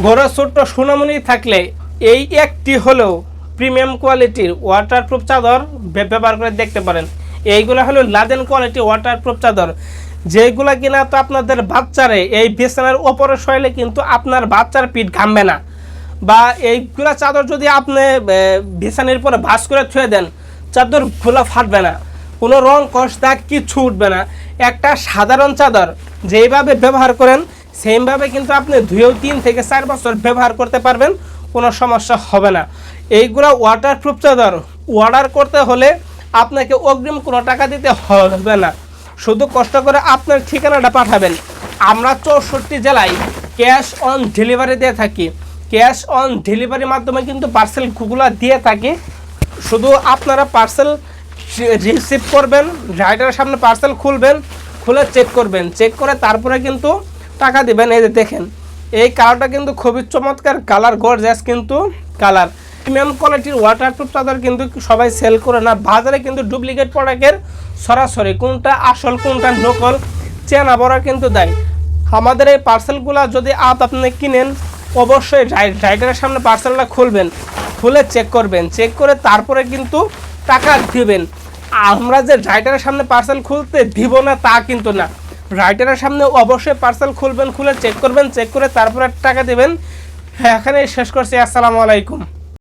ঘরে ছোট্ট সোনামণি থাকলে এই একটি হলেও প্রিমিয়াম কোয়ালিটির ওয়াটারপ্রুফ চাদর ব্যবহার করে দেখতে পারেন। এইগুলো হলো লাদেন কোয়ালিটি ওয়াটারপ্রুফ চাদর। যেগুলো কিনা তো আপনাদের বাচ্চারে এই বিছানার ওপরে শৈলে কিন্তু আপনার বাচ্চার পিঠ ঘামবে না। বা এইগুলা চাদর যদি আপনি বিছানার পরে ভাস করে ছুঁয়ে দেন, চাদর খোলা ফাটবে না। কোনো রং কষ দাগ কিচ্ছু উঠবে না। একটা সাধারণ চাদর যেইভাবে ব্যবহার করেন সেইভাবে কিন্তু আপনি দুইও তিন থেকে চার বছর ব্যবহার করতে পারবেন, কোনো সমস্যা হবে না। এইগুলো ওয়াটারপ্রুফ চাদর অর্ডার করতে হলে আপনাকে অগ্রিম কোনো টাকা দিতে হবে না। শুধু কষ্ট করে আপনার ঠিকানাটা পাঠাবেন। আমরা চৌষট্টি জেলায় ক্যাশ অন ডেলিভারি দিয়ে থাকি। ক্যাশ অন ডেলিভারির মাধ্যমে কিন্তু পার্সেল পার্সেলগুলো দিয়ে থাকি। শুধু আপনারা পার্সেল রিসিভ করবেন রাইডারের সামনে পার্সেল খুলবেন, খুলে চেক করবেন। চেক করে তারপরে কিন্তু টাকা দিবেন, এই যে দেখেন। এই কালারটা কিন্তু খুবই চমৎকার, কালার গর্জাস কিন্তু কালার। প্রিমিয়াম কোয়ালিটির ওয়াটারপ্রুফ চাদর কিন্তু সবাই সেল করে না, বাজারে কিন্তু ডুপ্লিকেট প্রোডাক্টের সরাসরি কোনটা আসল, কোনটা নকল, চেনা বড়া কিন্তু দেয়। আমাদের এই পার্সেলগুলো যদি আপ আপনি কিনেন, অবশ্যই রাই- রাইডারের সামনে পার্সেলটা খুলবেন, খুলে চেক করবেন। চেক করে তারপরে কিন্তু টাকা দিবেন। আমরা যে রাইডারের সামনে পার্সেল খুলতে দিব না, তা কিন্তু না। রাইডারের সামনে অবশ্যই পার্সেল খুলবেন, খুলে চেক করবেন চেক করে তারপরে টাকা দেবেন। হ্যাঁ এখানে শেষ করছি। আসসালামু আলাইকুম।